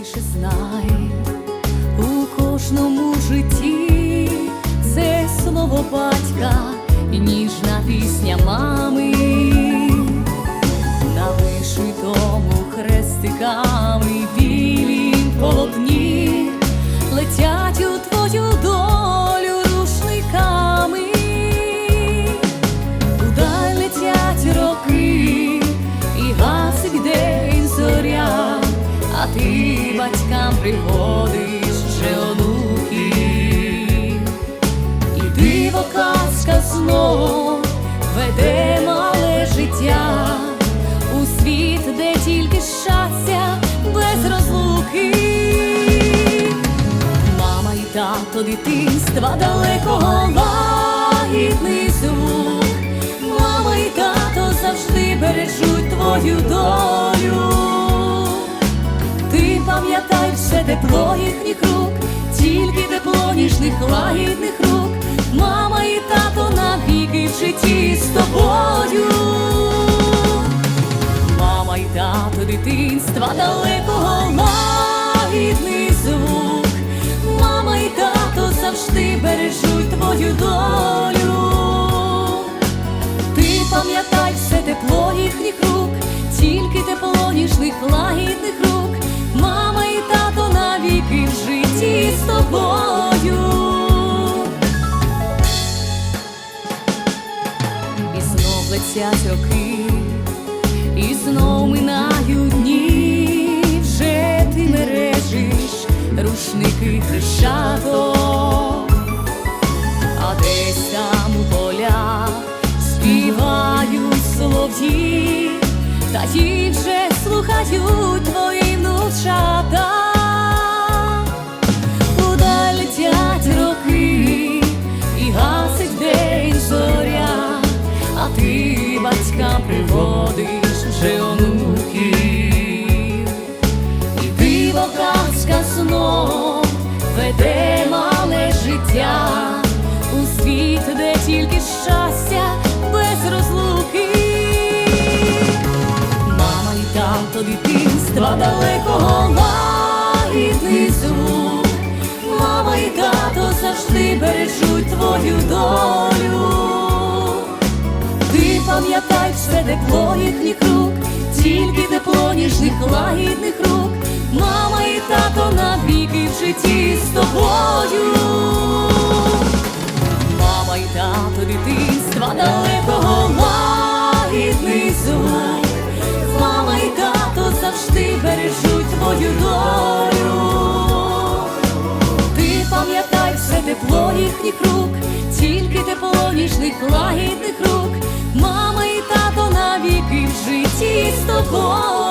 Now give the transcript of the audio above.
лише знай. У кожному житті це слово батька і ніжна пісня мами, на вишитому хрестиками приводиш вже онуків. І диво казка знов веде мале життя у світ, де тільки щастя без розлуки. Мама і тато дитинства далекого тепло рук, тільки тепло ніжних лагідних рук. Мама і тато навіки в житті з тобою. Мама і тато дитинства далекого лагідний звук. Мама і тато завжди бережуть твою долю. Ти пам'ятай все тепло їхніх рук, тільки тепло ніжних лагідних рук. Летять роки, і знов минають дні, вже ти мережиш рушники хрещаток, а десь там у полях співають солов'ї, та їх вже слухають твої внучата. Ти батькам приводиш вже онуків. І диво казка знов веде мале життя у світ, де тільки щастя без розлуки. Мама і тато дитинства далекого лагідний звук. Мама і тато завжди бережуть все тепло їхніх рук, тільки тепло ніжних лагідних рук. Мама і тато навіки в житті з тобою. Мама і тато дитинства далекого лагідний звук. Мама і тато завжди бережуть твою долю. Ти пам'ятай все тепло їхніх рук, тільки тепло ніжних лагідних рук. Житті з тобою.